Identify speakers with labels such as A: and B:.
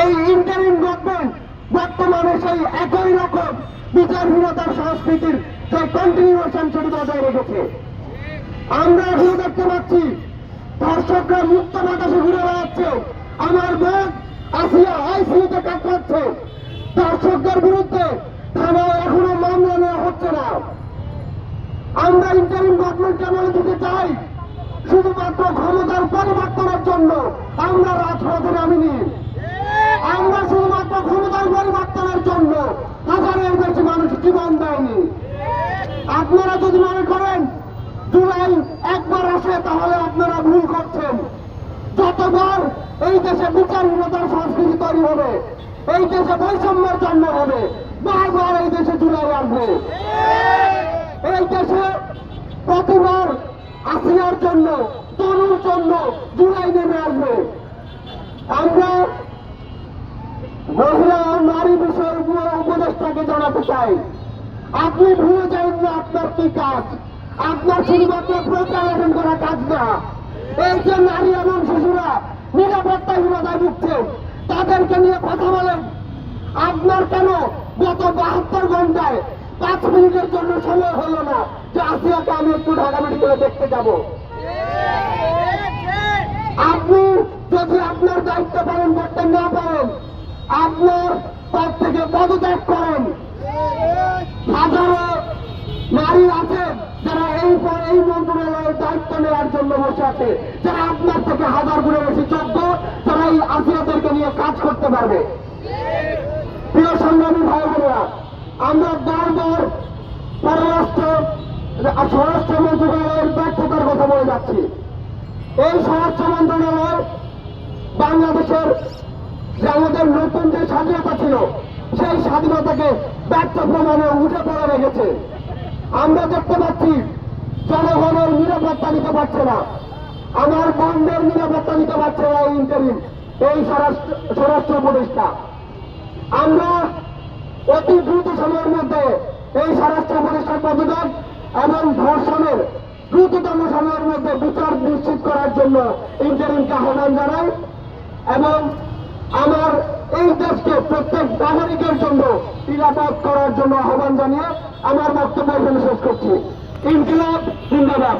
A: এই interim government বর্তমানে সেই একই রকম বিচারহীনতার সংস্কৃতির যে কন্টিনিউশন সেটি বজায় রেখেছে। আমরা এখনও দেখতে পাচ্ছি, ধর্ষকরা মুক্ত বাতাসে ঘুরে বেড়াচ্ছে। আমার বোন আসিয়া আইসিউতে কাটাচ্ছে ধর্ষকদের বিরুদ্ধে থানায় এখনও মামলা নেওয়া হচ্ছে না। আমরা ইন্টারিম গভর্নমেন্টকে বলে দিতে চাই, শুধুমাত্র ক্ষমতার পরিবর্তনের জন্য আমরা রাজপথে নামিনি আমরা শুধুমাত্র ক্ষমতার পরিবর্তনের জন্য হাজারের বেশি মানুষ জীবন দেয়নি। আপনারা যদি মনে করেন, জুলাই একবার আসে, তাহলে আপনারা ভুল করছেন। যতবার এই দেশে বিচারহীনতার সংস্কৃতি তৈরি হবে, এই দেশে বৈষম্যের জন্ম হবে, বারবার এই দেশে জুলাই আসবে। এই দেশে প্রতিবার আসিয়ার জন্য তরুর জন্য জুলাই নেমে আসবে। আমরা মহিলা উপদেষ্টাকে জানাতে চাই আপনি ভুলে যাবেন না আপনার কি কাজ। আপনার শুধুমাত্র প্রচারণ করা কাজ না। এই যে নারী এবং শিশুরা নিরাপত্তাহীনতায় ভুগছে, তাদেরকে নিয়ে কথা বলেন। আপনার কেন গত বাহাত্তর ঘন্টায় পাঁচ মিনিটের জন্য সময় হলো না যে আসিয়াকে আমি একটু ঢাকা মেডিকেলে দেখতে যাব? আপনি যদি আপনার দায়িত্ব পালন করতে না পারেন, আপনার থেকে পদত্যাগ করেন। হাজারো নারী আছে যারা এই এই মন্ত্রণালয়ের দায়িত্ব নেওয়ার জন্য বসে আছে। যারা আপনার থেকে হাজার গুণে বেশি যোগ্য, তারা এই আসিয়াদেরকে নিয়ে কাজ করতে পারবে। প্রিয় সংগ্রামী ভাই বোনেরা, আমরা বারবার পররাষ্ট্র স্বরাষ্ট্র মন্ত্রণালয়ের ব্যর্থতার কথা বলে যাচ্ছি। এই স্বরাষ্ট্র মন্ত্রণালয় বাংলাদেশের যে আমাদের নতুন যে স্বাধীনতা ছিল সেই স্বাধীনতাকে ব্যর্থ প্রমাণে উঠে পড়ে রেখেছে। আমরা দেখতে পাচ্ছি, জনগণের নিরাপত্তা দিতে পারছে না। আমার বন্ধের নিরাপত্তা দিতে পারছে না এই ইন্টারিম এই স্বরাষ্ট্র উপদেষ্টা আমরা অতি দ্রুত সময়ের মধ্যে এই স্বরাষ্ট্র উপদেষ্টার পদত্যাগ এবং ধর্ষণের দ্রুততম সময়ের মধ্যে বিচার নিশ্চিত করার জন্য ইন্টারিমকে আহ্বান জানাই এবং আমার এই দেশকে প্রত্যেক নাগরিকের জন্য নিরাপদ করার জন্য আহ্বান জানিয়ে আমার বক্তব্য এখানে শেষ করছি। ইনকিলাব, জিন্দাবাদ।